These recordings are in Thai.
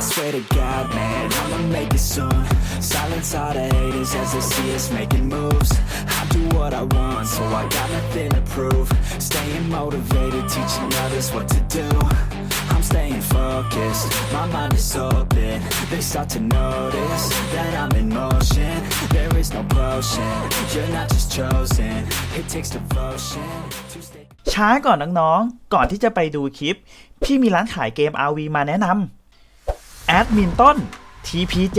I swear to God, man, I'ma make it soon. Silence all the haters as they see us making moves. I do what I want, so I got nothing to prove. Staying motivated, teaching others what to do. I'm staying focused, my mind is open. They start to notice that I'm in motion. There is no potion, you're not just chosen. It takes devotion to stay. ช้าก่อนน้องๆ ก่อนที่จะไปดูคลิป พี่มีร้านขายเกม RV มาแนะนำ แอดมินต้น TP7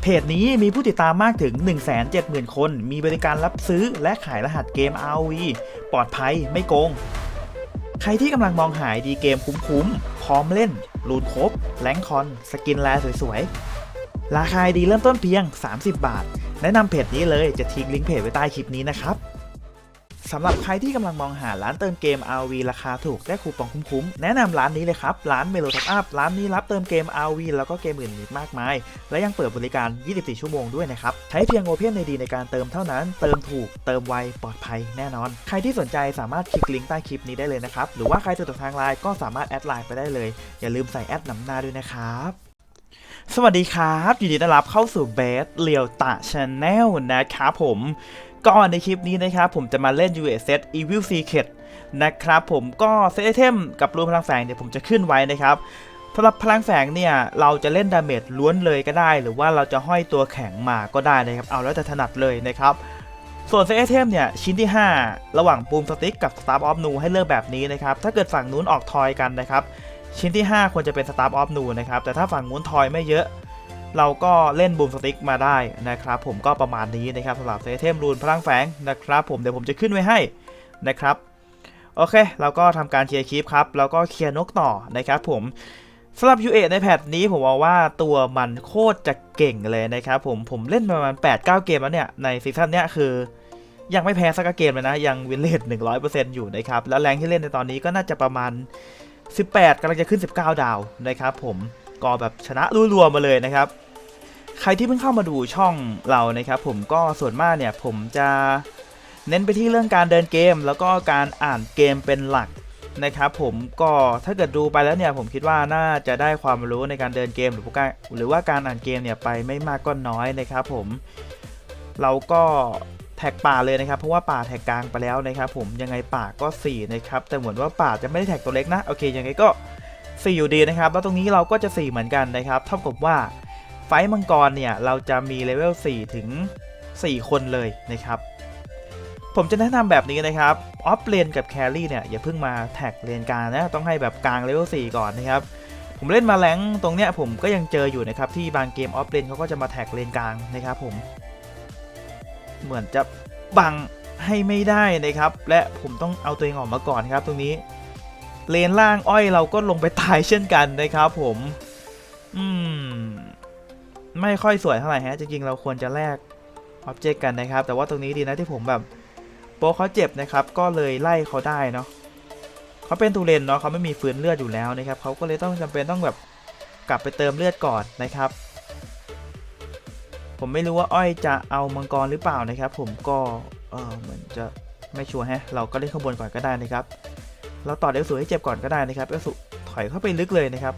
เพจนี้มีผู้ติดตามมากถึง 170,000 คน มีบริการรับซื้อและขายรหัสเกม RV ปลอดภัยไม่โกง ใครที่กำลังมองหายดีเกมคุ้มๆ พร้อมเล่น รูนครบแรงคอน สกินแลสวยๆ ราคาดีเริ่มต้นเพียง 30 บาท แนะนำเพจนี้เลยจะทิ้งลิงก์เพจไว้ใต้คลิปนี้นะครับ สำหรับใครที่กำลังมองหาร้านเติมเกม RV ราคาถูกได้คูปองคุ้มๆ แนะนำร้านนี้เลยครับ ร้านเมโลท็อปอัพร้านนี้รับเติมเกม RV แล้วก็เกมอื่นอีกมากมาย และยังเปิดบริการ 24 ชั่วโมงด้วยนะครับ ใช้เพียงโอเพนในดีในการเติมเท่านั้น เติมถูก เติมไว ปลอดภัยแน่นอน ใครที่สนใจสามารถคลิกลิงก์ใต้คลิปนี้ได้เลยนะครับ หรือว่าใครสะดวกทางไลน์ก็สามารถแอดไลน์ไปได้เลย อย่าลืมใส่แอดนำหน้าด้วยนะครับสวัสดีครับยินดีต้อนรับเข้าสู่เบสเลียวตะชาแนลนะครับผม ก่อนในคลิปนี้นะครับผมจะมาเล่น USS Evil Secret นะครับผมก็เซตไอเทมกับรูนพลังแฝงเดี๋ยวผมจะขึ้นไว้นะครับสำหรับพลังแฝงเนี่ยเราจะเล่นดาเมจล้วนเลยก็ได้ หรือว่าเราจะห้อยตัวแข็งมาก็ได้นะครับ เอาแล้วแต่ถนัดเลยนะครับส่วนเซตไอเทมเนี่ยชิ้นที่ 5 ระหว่างปูมสติ๊กกับ Star of Nu ให้เลือกแบบนี้นะครับถ้าเกิดฝั่งนู้นออกทอยกันนะครับชิ้นที่ 5 ควรจะเป็น Star of Nu นะครับแต่ถ้าฝั่งนู้นทอยไม่เยอะ เราก็เล่นบูมสติ๊กมาได้นะครับผมก็ประมาณนี้นะครับสำหรับเซเทมรูนพลังแฝงนะครับผมเดี๋ยวผมจะขึ้นไว้ให้นะครับโอเค เราก็ทำการเคลียร์คลิปครับ แล้วก็เคลียร์นกต่อนะครับผมสำหรับ UA ในแพทนี้ผมบอกว่าตัวมันโคตรจะเก่งเลยนะครับผมผมเล่นประมาณ 8-9 เกมแล้วเนี่ย ในซีซั่นเนี้ยคือ ยังไม่แพ้สักเกมเลยนะ ยังวินเลท100%อยู่นะครับ แล้วแรงที่เล่นในตอนนี้ก็น่าจะประมาณ 18กำลังจะขึ้น 19 ดาวนะครับผมก็แบบชนะรัวๆมาเลยนะครับ ใครที่เพิ่งเข้ามาดูช่องเรานะครับผมก็ส่วนมากเนี่ยผมจะเน้นไปที่เรื่องการเดินเกม แล้วก็การอ่านเกมเป็นหลักนะครับผมก็ถ้าเกิดดูไปแล้วเนี่ยผมคิดว่าน่าจะได้ความรู้ในการเดินเกมหรือว่าการหรือว่าการอ่านเกมเนี่ยไปไม่มากก็น้อยนะครับผมเราก็แท็กป่าเลยนะครับ เพราะว่าป่าแท็กกลางไปแล้วนะครับผมยังไงป่าก็ 4 นะครับ แต่เหมือนว่าป่าจะไม่ได้แท็กตัวเล็กนะโอเคยังไงก็ 4 อยู่ดีนะครับ แล้วตรงนี้เราก็จะ 4 เหมือนกันนะครับเท่ากับว่า ฟมังกรเนี่ย เราจะมีเลเวล4ถึง 4 คนเลยนะครับ ผมจะแนะนำแบบนี้นะครับ ออฟเลนกับแครี่เนี่ย อย่าเพิ่งมาแท็กเลนกลางนะ ต้องให้แบบกลางเลเวล4ก่อนนะครับ ผมเล่นมาแรงตรงเนี้ยผมก็ยังเจออยู่นะครับ ที่บางเกมออฟเลนเขาก็จะมาแท็กเลนกลางนะครับผม เหมือนจะบังให้ไม่ได้นะครับ และผมต้องเอาตัวเองออกมาก่อนครับตรงนี้เลนล่างอ้อยเราก็ลงไปตายเช่นกันนะครับผม อืม ไม่ค่อยสวยเท่าไหร่ฮะ จริงๆเราควรจะแลกอ็อบเจกต์กันนะครับ แต่ว่าตรงนี้ดีนะที่ผมแบบโปเขาเจ็บนะครับ ก็เลยไล่เขาได้เนาะเขาเป็นตูเลนเนาะเขาไม่มีฟื้นเลือดอยู่แล้วนะครับเขาก็เลยต้องจำเป็นต้องแบบกลับไปเติมเลือดก่อนนะครับ ผมไม่รู้ว่าอ้อยจะเอามังกรหรือเปล่านะครับ ผมก็เออเหมือนจะไม่ชัวร์ฮะ เราก็เล่นข้างบนก่อนก็ได้นะครับ เราต่อเอลสูให้เจ็บก่อนก็ได้นะครับเอลสูถอยเข้าไปลึกเลยนะครับ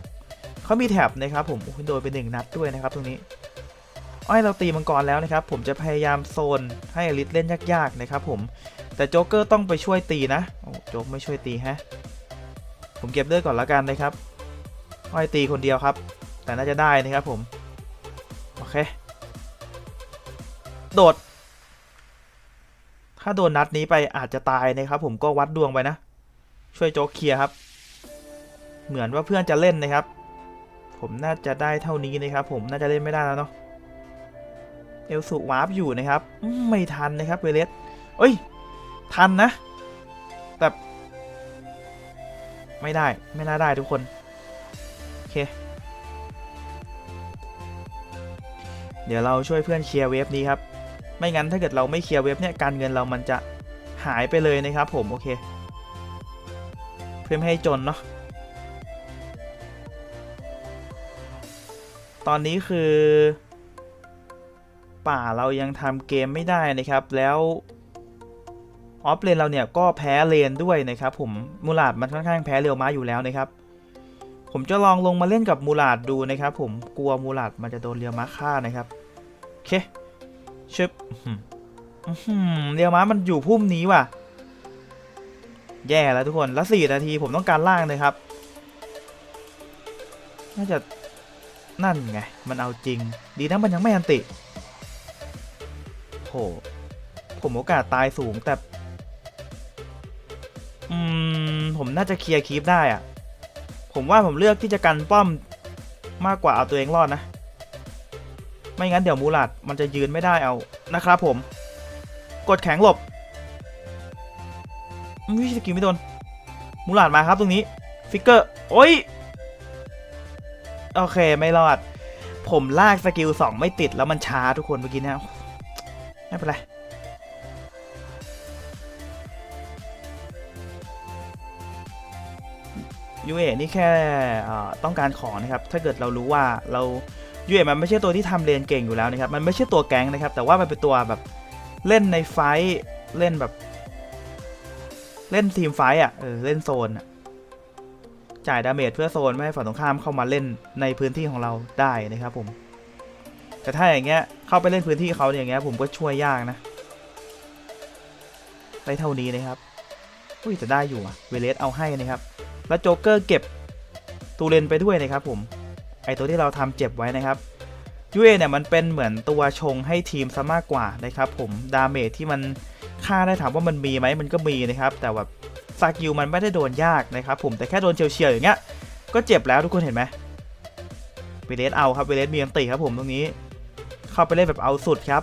เขามีแท็บนะครับผมโดนไปหนึ่งนัดด้วยนะครับตรงนี้อ้อยเราตีมังกรแล้วนะครับ ผมจะพยายามโซนให้อลิสเล่นยากๆนะครับผมแต่โจ๊กเกอร์ต้องไปช่วยตีนะโอ้โจ๊กไม่ช่วยตีฮะผมเก็บเลือดก่อนละกันนะครับอ้อยตีคนเดียวครับ แต่น่าจะได้นะครับผมโอเคโดด ถ้าโดนนัดนี้ไปอาจจะตายนะครับ ผมก็วัดดวงไปนะ ช่วยโจ๊กเคลียร์ครับ เหมือนว่าเพื่อนจะเล่นนะครับ ผมน่าจะได้เท่านี้นะครับ ผมน่าจะเล่นไม่ได้แล้วเนาะเอลสุวาร์ปอยู่นะครับ ไม่ทันนะครับเวเลสเอ้ย ทันนะ แต่ไม่ได้ไม่น่าได้ทุกคน โอเค เดี๋ยวเราช่วยเพื่อนเคลียร์เวฟนี้ครับ ไม่งั้นถ้าเกิดเราไม่เคลียร์เวฟเนี่ยการเงินเรามันจะหายไปเลยนะครับผม โอเค เพื่อไม่ให้จนเนาะ ตอนนี้คือ ป่าเรายังทำเกมไม่ได้นะครับ แล้วออฟเลนเราเนี่ยก็แพ้เลนด้วยนะครับ ผมมูลาดมันค่อนข้างแพ้เรียวม้าอยู่แล้วนะครับ ผมจะลองลงมาเล่นกับมูลาดดูนะครับ ผมกลัวมูลาดมันจะโดนเรียวม้าฆ่านะครับโอเคชึบเรียวม้ามันอยู่พุ่มนี้ว่ะ แย่แล้วทุกคนแล้วสี่นาทีผมต้องการล่างเลยครับ น่าจะ นั่นไง มันเอาจริง ดีนะมันยังไม่อันติโหผมโอกาสตายสูงแต่ อืม ผมน่าจะเคลียร์คีปได้อะผมว่าผมเลือกที่จะกันป้อมมากกว่าเอาตัวเองรอดนะ ไม่งั้นเดี๋ยวมูลัดมันจะยืนไม่ได้เอานะครับผม กดแข็งหลบวิสกิลไม่โดนมูลัดมาครับตรงนี้ ฟิกเกอร์ โอ้ย โอเคไม่รอด ผมลากสกิลสองไม่ติดแล้วมันช้าทุกคนเมื่อกี้เนะไม่เป็นไรยูเอนี่แค่ต้องการของนะครับ ถ้าเกิดเรารู้ว่าเรายูเอมันไม่ใช่ตัวที่ทำเลนเก่งอยู่แล้วนะครับ มันไม่ใช่ตัวแก๊งนะครับ แต่ว่ามันเป็นตัวแบบเล่นในไฟท์เล่นแบบ เล่นทีมไฟท์อะเออเล่นโซนอะ จ่ายดาเมจเพื่อโซนไม่ให้ฝั่งตรงข้ามเข้ามาเล่นในพื้นที่ของเราได้นะครับผม แต่ถ้าอย่างเงี้ยเข้าไปเล่นพื้นที่เขาอย่างเงี้ยผมก็ช่วยยากนะได้เท่านี้นะครับอุ้ยจะได้อยู่อะเวเลสเอาให้นะครับ แล้วโจ๊กเกอร์เก็บตูเลนไปด้วยนะครับผมไอตัวที่เราทำเจ็บไว้นะครับยูเอเนี่ยมันเป็นเหมือนตัวชงให้ทีมซะมากกว่านะครับผมดาเมจที่มันฆ่าได้ถามว่ามันมีไหมมันก็มีนะครับ แต่แบบ กิลมันไม่ได้โดนยากนะครับผมแต่แค่โดนเฉียวๆอย่างเงี้ยก็เจ็บแล้วทุกคนเห็นไหมเวเลสเอาครับเวเลสมีอันติครับผมตรงนี้ เข้าไปเล่นแบบเอาสุดครับ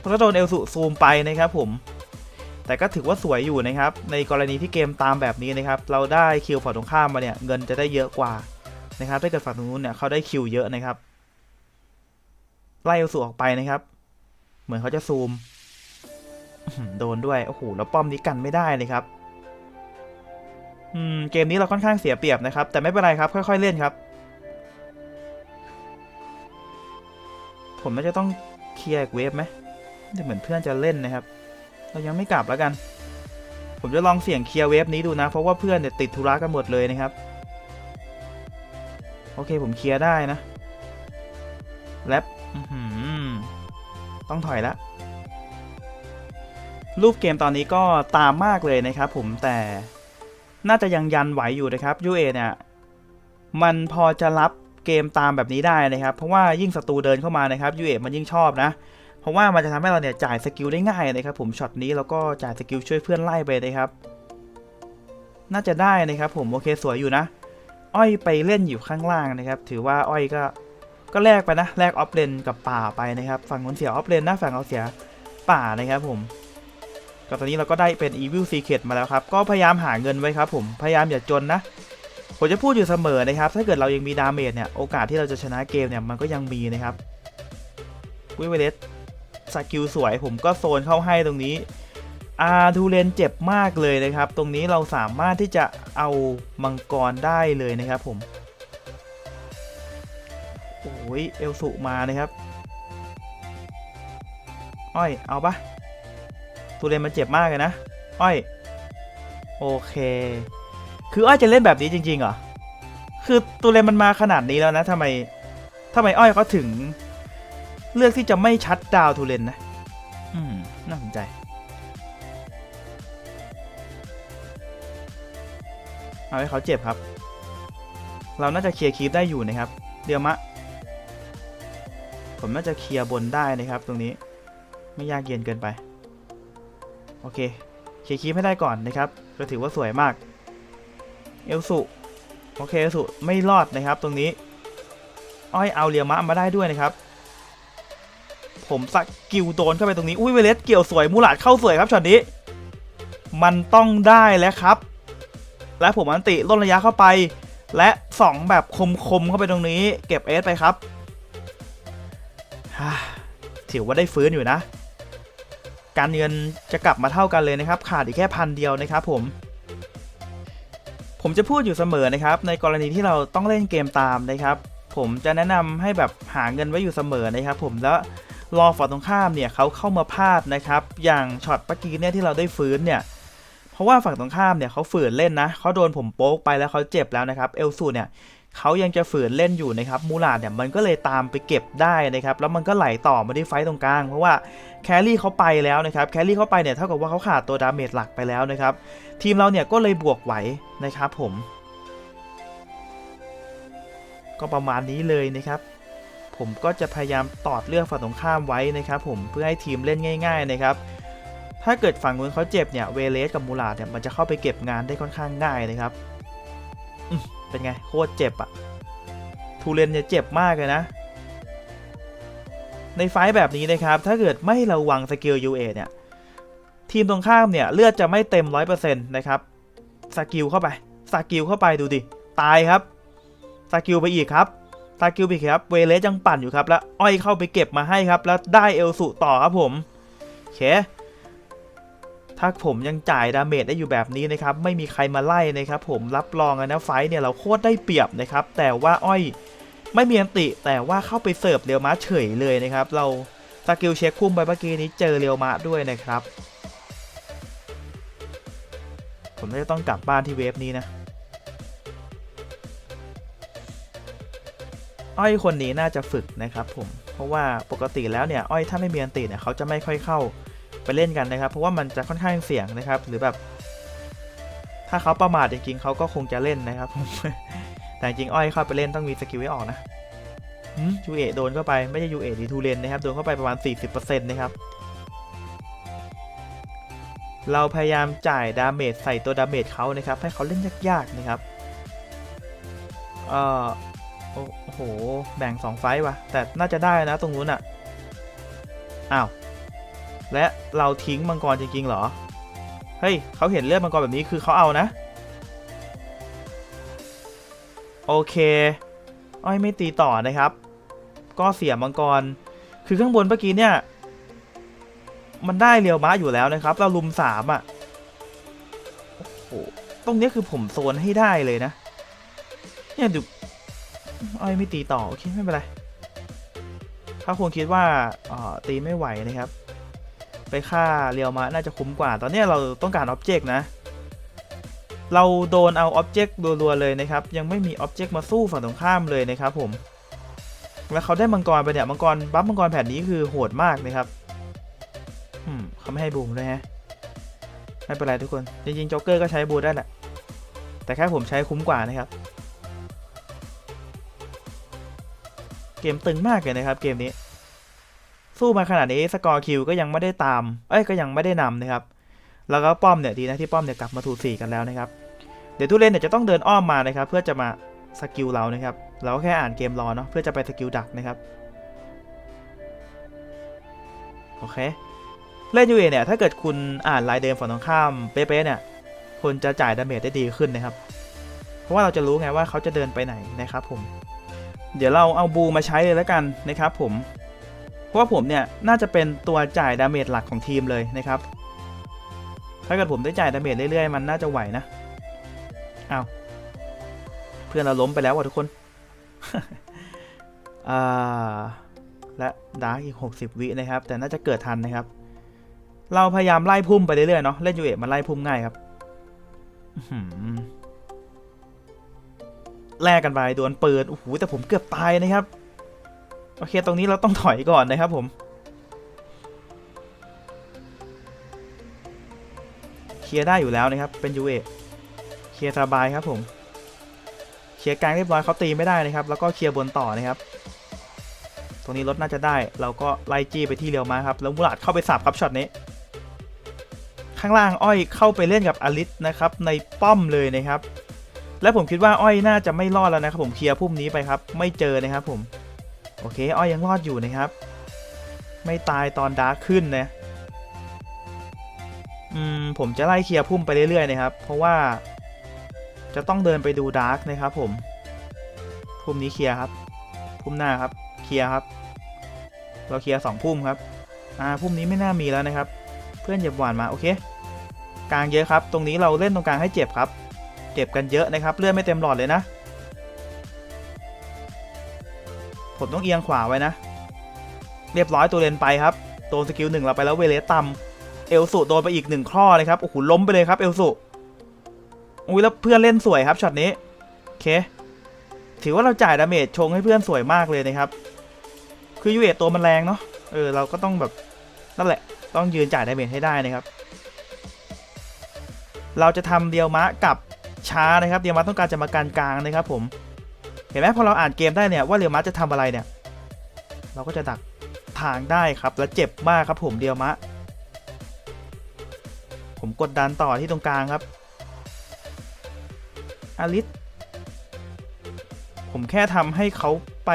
แล้วก็โดนเอลสุซูมไปนะครับผม แต่ก็ถือว่าสวยอยู่นะครับ ในกรณีที่เกมตามแบบนี้นะครับ เราได้คิวฝั่งตรงข้ามมาเนี่ยเงินจะได้เยอะกว่านะครับถ้าเกิดฝั่งตรงนู้นเนี่ยเขาได้คิวเยอะนะครับ ไล่เอลสูออกไปนะครับ เหมือนเขาจะซูม โดนด้วยโอ้โหแล้วป้อมนี้กันไม่ได้เลยครับ อืมเกมนี้เราค่อนข้างเสียเปรียบนะครับ แต่ไม่เป็นไรครับ ค่อย ๆ เล่นครับ ผมน่าจะต้องเคลียร์เวฟไหมแต่เหมือนเพื่อนจะเล่นนะครับ เรายังไม่กลับแล้วกัน ผมจะลองเสี่ยงเคลียร์เวฟนี้ดูนะ เพราะว่าเพื่อนเนี่ยติดธุระกันหมดเลยนะครับ โอเคผมเคลียร์ได้นะแลบต้องถอยละรูปเกมตอนนี้ก็ตามมากเลยนะครับผมแต่ น่าจะยังยันไหวอยู่นะครับยูเอเนี่ยมันพอจะรับเกมตามแบบนี้ได้นะครับ เพราะว่ายิ่งศัตรูเดินเข้ามานะครับยูเอมันยิ่งชอบนะ เพราะว่ามันจะทำให้เราเนี่ยจ่ายสกิลได้ง่ายนะครับ ผมช็อตนี้เราก็จ่ายสกิลช่วยเพื่อนไล่ไปนะครับ น่าจะได้นะครับ ผมโอเคสวยอยู่นะ อ้อยไปเล่นอยู่ข้างล่างนะครับ ถือว่าอ้อยก็ก็แลกไปนะแลกออฟเลนกับป่าไปนะครับ ฝั่งคนเสียออฟเลนนะฝั่งเราเสียป่านะครับผม ก็ตอนนี้เราก็ได้เป็น Evil Secret มาแล้วครับ ก็พยายามหาเงินไว้ครับผม พยายามอย่าจนนะ ผมจะพูดอยู่เสมอนะครับ ถ้าเกิดเรายังมีดาเมจเนี่ย โอกาสที่เราจะชนะเกมเนี่ย มันก็ยังมีนะครับวิเวเลสสกิลสวยผมก็โซนเข้าให้ตรงนี้อาทูเลนเจ็บมากเลยนะครับ ตรงนี้เราสามารถที่จะเอามังกรได้เลยนะครับผม โอ้ยเอลสุมานะครับ อ้อย เอาปะ ทูเลนมันเจ็บมากเลยนะ อ้อย โอเค คืออ้อยจะเล่นแบบนี้จริงๆเหรอ คือตูเลนมันมาขนาดนี้แล้วนะทำไมทำไมอ้อยเขาถึง เลือกที่จะไม่ชัดดาวทูเลนนะ อืม น่าสนใจเอาให้เขาเจ็บครับ เราน่าจะเคลียร์คีปได้อยู่นะครับ เดียวมะ ผมน่าจะเคลียร์บนได้นะครับ ตรงนี้ ไม่ยากเย็นเกินไป โอเคเคลียร์คีปให้ได้ก่อนนะครับก็ถือว่าสวยมาก เอลสุโอเคเอลสุไม่รอดนะครับ ตรงนี้ อ้อยเอาเรียมะมาได้ด้วยนะครับ ผมสกิลโดนเข้าไปตรงนี้ อุ้ยเวเลสเกี่ยวสวยมูลาดเข้าสวยครับช็อตนี้ มันต้องได้แล้วครับ และผมอันติล่นระยะเข้าไป และสองแบบคมๆเข้าไปตรงนี้ เก็บเอสไปครับฮ่าถือว่าได้ฟื้นอยู่นะ การเงินจะกลับมาเท่ากันเลยนะครับ ขาดอีกแค่พันเดียวนะครับผม ผมจะพูดอยู่เสมอนะครับ ในกรณีที่เราต้องเล่นเกมตามนะครับ ผมจะแนะนำให้แบบหาเงินไว้อยู่เสมอนะครับ ผมแล้วรอฝั่งตรงข้ามเนี่ยเขาเข้ามาพลาดนะครับ อย่างช็อตเมื่อกี้เนี่ยที่เราได้ฟื้นเนี่ยเพราะว่าฝั่งตรงข้ามเนี่ยเขาฝืนเล่นนะเขาโดนผมโป๊กไปแล้วเขาเจ็บแล้วนะครับเอลสูเนี่ย เขายังจะฝืนเล่นอยู่นะครับมูลาดเนี่ยมันก็เลยตามไปเก็บได้นะครับแล้วมันก็ไหลต่อมาที่ไฟต์ตรงกลาง เพราะว่าแครี่เขาไปแล้วนะครับแครี่เขาไปเนี่ยเท่ากับว่าเขาขาดตัวดาเมจหลักไปแล้วนะครับทีมเราเนี่ยก็เลยบวกไหวนะครับผม ก็ประมาณนี้เลยนะครับ ผมก็จะพยายามตอดเลือกฝั่งตรงข้ามไว้นะครับ ผมเพื่อให้ทีมเล่นง่าย ๆนะครับถ้าเกิดฝั่งนู้นเขาเจ็บเนี่ยเวเลสกับมูลาดเนี่ยมันจะเข้าไปเก็บงานได้ค่อนข้างง่ายนะครับ เป็นไง โคตรเจ็บอะทูเรนเนี่ยเจ็บมากเลยนะ ในไฟแบบนี้นะครับ ถ้าเกิดไม่ระวังสกิล UA เนี่ย ทีมตรงข้ามเนี่ยเลือดจะไม่เต็ม 100%นะครับ สกิลเข้าไป สกิลเข้าไปดูดิ ตายครับ สกิลไปอีกครับ สกิลไปอีกครับ เวเลสยังปั่นอยู่ครับ แล้วอ้อยเข้าไปเก็บมาให้ครับ แล้วได้เอลสุต่อครับผมโอเค ถ้าผมยังจ่ายดาเมจได้อยู่แบบนี้นะครับ ไม่มีใครมาไล่นะครับ ผมรับรองนะไฟท์เนี่ยเราโคตรได้เปรียบนะครับ แต่ว่าอ้อยไม่มีอันติ แต่ว่าเข้าไปเสิร์ฟเรียวมาเฉยเลยนะครับ เราสกิลเช็คพุ่มไปเมื่อกี้นี้เจอเรียวมาด้วยนะครับ ผมน่าจะต้องกลับบ้านที่เวฟนี้นะ อ้อยคนนี้น่าจะฝึกนะครับผม เพราะว่าปกติแล้วเนี่ย อ้อยถ้าไม่มีอันติเนี่ยเขาจะไม่ค่อยเข้า ไปเล่นกันนะครับ เพราะว่ามันจะค่อนข้างเสี่ยงนะครับ หรือแบบ ถ้าเขาประมาทจริงๆเขาก็คงจะเล่นนะครับผมแต่จริงๆอ้อยเข้าไปเล่นต้องมีสกิลไว้ออกนะยูเอโดนเข้าไปไม่ใช่ยูเอดีทูเลนนะครับ โดนเข้าไปประมาณ 40%นะครับ เราพยายามจ่ายดาเมจใส่ตัวดาเมจเขานะครับ ให้เขาเล่นยากๆนะครับเอ่อโอ้โอ้โห แบ่ง 2 ไฟต์ว่ะ แต่น่าจะได้นะตรงนู้นอะอ้าว และเราทิ้งมังกรจริงๆเหรอ เฮ้ยเขาเห็นเลือดมังกรแบบนี้คือเขาเอานะ โอเค อ้อยไม่ตีต่อนะครับ ก็เสียมังกร คือข้างบนเมื่อกี้เนี่ย มันได้เรียวม้าอยู่แล้วนะครับ เราลุมสามอะ โอ้โห ตรงเนี้ยคือผมโซนให้ได้เลยนะ เนี่ยดูอ้อยไม่ตีต่อ โอเค ไม่เป็นไรถ้าคงคิดว่าอ่อตีไม่ไหวนะครับ ไปฆ่าเรียวมาน่าจะคุ้มกว่า ตอนนี้เราต้องการอ็อบเจกต์นะ เราโดนเอาอ็อบเจกต์รัวๆเลยนะครับ ยังไม่มีอ็อบเจกต์มาสู้ฝั่งตรงข้ามเลยนะครับผม แล้วเขาได้มังกรไปเนี่ยมังกรบัฟมังกรแผ่นนี้คือโหดมากนะครับอืมเขาไม่ให้บูมด้วยฮะไม่เป็นไรทุกคน จริงๆจ็อกเกอร์ก็ใช้บูได้แหละ แต่แค่ผมใช้คุ้มกว่านะครับ เกมตึงมากเลยนะครับเกมนี้ สู้มาขนาดนี้สกอร์คิวก็ยังไม่ได้ตาม เอ้ยก็ยังไม่ได้นำนะครับ แล้วก็ป้อมเนี่ยดีนะที่ป้อมเนี่ยกลับมาถูสี่กันแล้วนะครับ เดี๋ยวทุเรนเนี่ยจะต้องเดินอ้อมมานะครับ เพื่อจะมาสกิลเรานะครับ เราก็แค่อ่านเกมรอเนาะเพื่อจะไปสกิลดักนะครับโอเคเล่นยูเอเนี่ยถ้าเกิดคุณอ่านลายเดิมฝั่งตรงข้ามเป๊ะๆเนี่ยคุณจะจ่ายดาเมจได้ดีขึ้นนะครับ เพราะว่าเราจะรู้ไงว่าเขาจะเดินไปไหนนะครับผม เดี๋ยวเราเอาบูมาใช้เลยแล้วกันนะครับผม ราะว่าผมเนี่ยน่าจะเป็นตัวจ่ายดาเมจหลักของทีมเลยนะครับ ถ้าเกิดผมได้จ่ายดาเมจเรื่อยๆ มันน่าจะไหวนะเอาเพื่อนเราล้มไปแล้วว่ะทุกคนอ่าและดาร์กอีก 60 วินะครับ แต่น่าจะเกิดทันนะครับ เราพยายามไล่พุ่มไปเรื่อยๆเนาะเล่นยูเอมันไล่พุ่มง่ายครับแลกกันไปดวลปืนโอ้โหแต่ผมเกือบตายนะครับ โอเค ตรงนี้เราต้องถอยก่อนนะครับผม เคลียร์ได้อยู่แล้วนะครับ เป็นยูเอเคลียร์สบายครับผม เคลียร์กลางเรียบร้อยเขาตีไม่ได้นะครับ แล้วก็เคลียร์บนต่อนะครับ ตรงนี้รถน่าจะได้ เราก็ไล่จี้ไปที่เรียวมาครับ แล้วมูลาดเข้าไปสับครับช็อตนี้ ข้างล่างอ้อยเข้าไปเล่นกับอลิสนะครับ ในป้อมเลยนะครับ และผมคิดว่าอ้อยน่าจะไม่รอดแล้วนะครับผม เคลียร์พุ่มนี้ไปครับ ไม่เจอนะครับผม อเคอ้อยยังรอดอยู่นะครับ ไม่ตายตอนดาร์กขึ้นนะอืมผมจะไล่เคลียร์พุ่มไปเรื่อยๆนะครับ เพราะว่า จะต้องเดินไปดูดาร์กนะครับ ผมพุ่มนี้เคลียร์ครับ พุ่มหน้าครับ เคลียร์ครับ เราเคลียร์สองพุ่มครับ อ่าพุ่มนี้ไม่น่ามีแล้วนะครับ เพื่อนเหยียบหวานมาโอเคกลางเยอะครับ ตรงนี้เราเล่นตรงกลางให้เจ็บครับ เจ็บกันเยอะนะครับ เลือดไม่เต็มหลอดเลยนะ ผมต้องเอียงขวาไว้นะ เรียบร้อยตัวเลนไปครับโดนสกิลหนึ่งเราไปแล้วเวเลสต่ำเอลสุโดนไปอีกหนึ่งข้อเลยครับโอ้โหล้มไปเลยครับเอลสุอุ้ยแล้วเพื่อนเล่นสวยครับช็อตนี้โอเคถือว่าเราจ่ายดาเมจชงให้เพื่อนสวยมากเลยนะครับ คือยูเอตัวมันแรงเนาะเออเราก็ต้องแบบนั่นแหละ ต้องยืนจ่ายดาเมจให้ได้นะครับ เราจะทำเดียวมะกับช้านะครับ เดียวมะต้องการจะมาการกลางนะครับผม ห็นไหมพอเราอ่านเกมได้เนี่ยว่าเดียวมะจะทำอะไรเนี่ย เราก็จะดักทางได้ครับและเจ็บมากครับผมเดียวมะ ผมกดดันต่อที่ตรงกลางครับอาริสผมแค่ทำให้เขาไป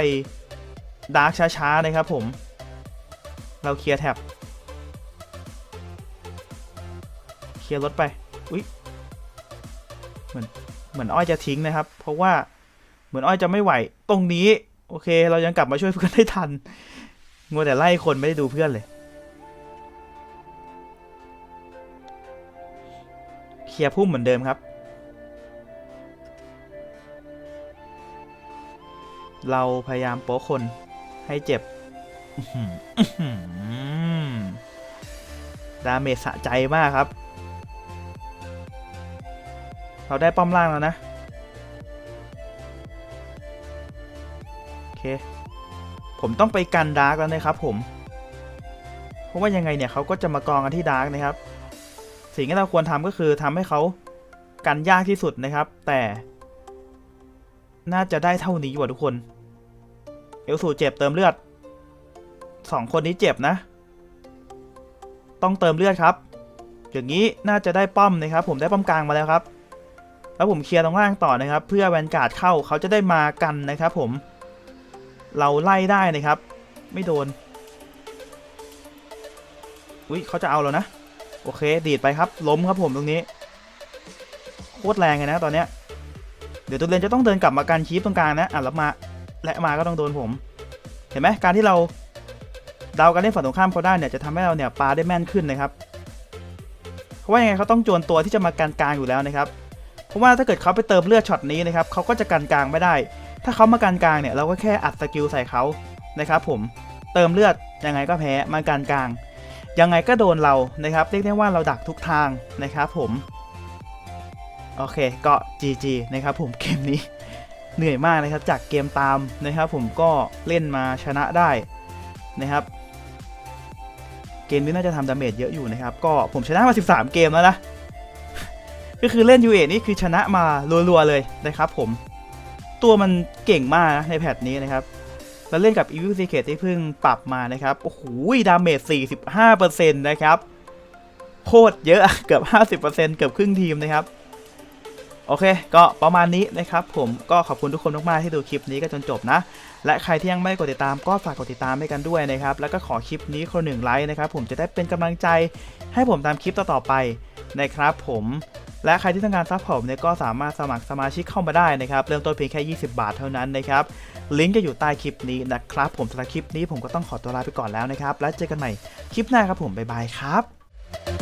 ดาร์กช้าๆนะครับผม เราเคลียร์แท็บเคลียร์รถไป อุ๊ยเหมือนเหมือนอ้อยจะทิ้งนะครับ เพราะว่า เหมือนอ้อยจะไม่ไหว ตรงนี้ โอเค เรายังกลับมาช่วยเพื่อนได้ทันงัวแต่ไล่คนไม่ได้ดูเพื่อนเลยเคลียร์พุ่มเหมือนเดิมครับ เราพยายามโป๊ะคนให้เจ็บดาเมจสะใจมากครับ เราได้ป้อมล่างแล้วนะ เค ผมต้องไปกันดาร์กแล้วนะครับผมเพราะว่ายังไงเนี่ยเขาก็จะมากองกันที่ดาร์กนะครับ สิ่งที่เราควรทำก็คือทำให้เขากันยากที่สุดนะครับ แต่ น่าจะได้เท่านี้ว่ะทุกคน เอลสูเจ็บเติมเลือดสองคนนี้เจ็บนะ ต้องเติมเลือดครับ อย่างนี้น่าจะได้ป้อมนะครับ ผมได้ป้อมกลางมาแล้วครับ แล้วผมเคลียร์ตรงล่างต่อนะครับ เพื่อแวนการ์ดเข้าเขาจะได้มากันนะครับ ผม เราไล่ได้นะครับ ไม่โดน อุ้ยเขาจะเอาแล้วนะ โอเค ดีดไปครับ ล้มครับผมตรงนี้ โคตรแรงเลยนะตอนเนี้ย เดี๋ยวตัวเลนจะต้องเดินกลับมาการคีปตรงกลางนะ อะแล้วมา และมาก็ต้องโดนผม เห็นไหมการที่เราเดาการเล่นฝั่งตรงข้ามเขาได้เนี่ยจะทำให้เราเนี่ยปาได้แม่นขึ้นนะครับ เพราะว่ายังไงเขาต้องโจรตัวที่จะมากันกลางอยู่แล้วนะครับ เพราะว่าถ้าเกิดเขาไปเติมเลือดช็อตนี้นะครับเขาก็จะกันกลางไม่ได้ ถ้าเขามากันกลางเนี่ยเราก็แค่อัดสกิลใส่เขานะครับผมเติมเลือดยังไงก็แพ้มากันกลาง ยังไงก็โดนเรานะครับเรียกได้ว่าเราดักทุกทางนะครับผมโอเคก็ GG นะครับผมเกมนี้เหนื่อยมากนะครับจากเกมตามนะครับผมก็เล่นมาชนะได้นะครับเกมนี้น่าจะทำดาเมจเยอะอยู่นะครับก็ผมชนะมา 13 เกมแล้วนะก็คือเล่น u ูเอนี่คือชนะมารัวๆเลยนะครับผม ตัวมันเก่งมากนะในแพทนี้นะครับ แล้วเล่นกับ Evil Secret ที่เพิ่งปรับมานะครับ โอ้โหดาเมจ 45%นะครับ โคตรเยอะเกือบ 50%เกือบครึ่งทีมนะครับ โอเค ก็ประมาณนี้นะครับผมก็ขอบคุณทุกคนมากๆที่ดูคลิปนี้กันจนจบนะ และใครที่ยังไม่กดติดตามก็ฝากกดติดตามให้กันด้วยนะครับ แล้วก็ขอคลิปนี้คนหนึ่งไลค์นะครับผมจะได้เป็นกำลังใจให้ผมตามคลิปต่อๆไปนะครับผม และใครที่ต้องการซัพพอร์ตเนี่ยก็สามารถสมัครสมาชิกเข้ามาได้นะครับเริ่มต้นเพียงแค่ 20 บาทเท่านั้นนะครับลิงก์จะอยู่ใต้คลิปนี้นะครับ ผมสำหรับคลิปนี้ผมก็ต้องขอตัวลาไปก่อนแล้วนะครับ แล้วเจอกันใหม่คลิปหน้าครับผมบ๊ายบายครับ